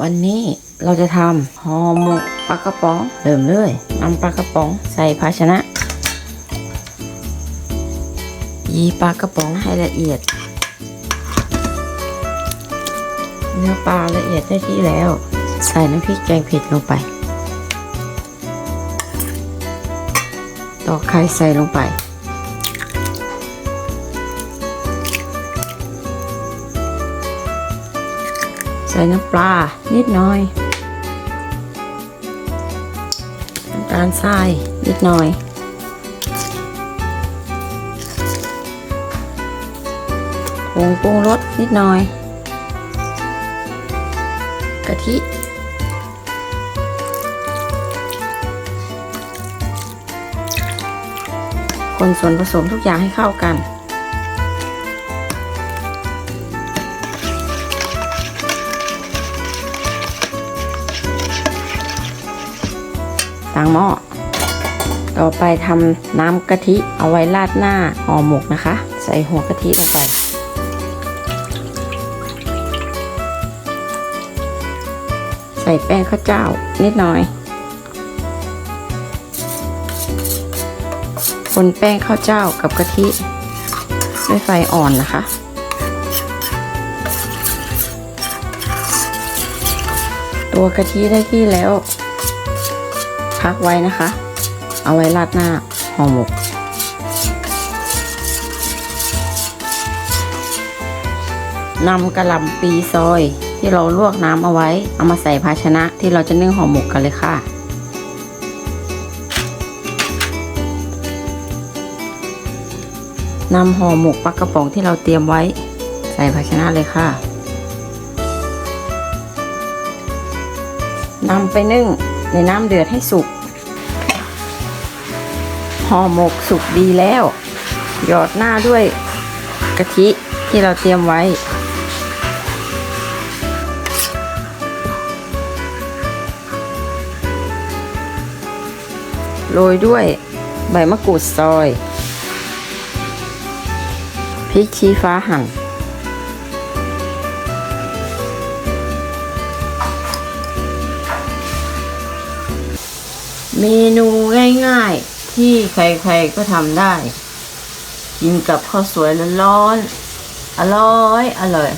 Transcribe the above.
วันนี้เราจะทำห่อหมกปลากระป๋องเริ่มเลยนำปลากระป๋องใส่ภาชนะ ยีปลากระป๋องให้ละเอียด เนื้อปลาละเอียดได้ที่แล้ว ใส่น้ำพริกแกงเผ็ดลงไป ตอกไข่ใส่ลงไป ใส่น้ำปลานิดหน่อยน้ำตาลทรายนิดหน่อย ผงปรุงรสนิดหน่อย กะทิคนส่วนผสมทุกอย่างให้เข้ากัน ตั้งหม้อ ต่อไปทำน้ำกะทิเอาไว้ราดหน้าห่อหมกนะคะ ใส่หัวกะทิลงไป ใส่แป้งข้าวเจ้านิดหน่อย คนแป้งข้าวเจ้ากับกะทิด้วยไฟอ่อนนะคะตัวกะทิได้ที่แล้ว พักไว้นะคะ เอาไว้ราดหน้าห่อหมก นำกระหล่ำปีซอยที่เราลวกน้ำเอาไว้ เอามาใส่ภาชนะที่เราจะนึ่งห่อหมกกันเลยค่ะนำห่อหมกปลากระป๋องที่เราเตรียมไว้ ใส่ภาชนะเลยค่ะนำไปนึ่งในน้ำเดือดให้สุก ห่อหมกสุกดีแล้ว หยอดหน้าด้วยกะทิที่เราเตรียมไว้ โรยด้วยใบมะกรูดซอยพริกชี้ฟ้าหั่นเมนูง่ายๆ ที่ใครๆก็ทำได้ กินกับข้าวสวยร้อนๆอร่อย อร่อย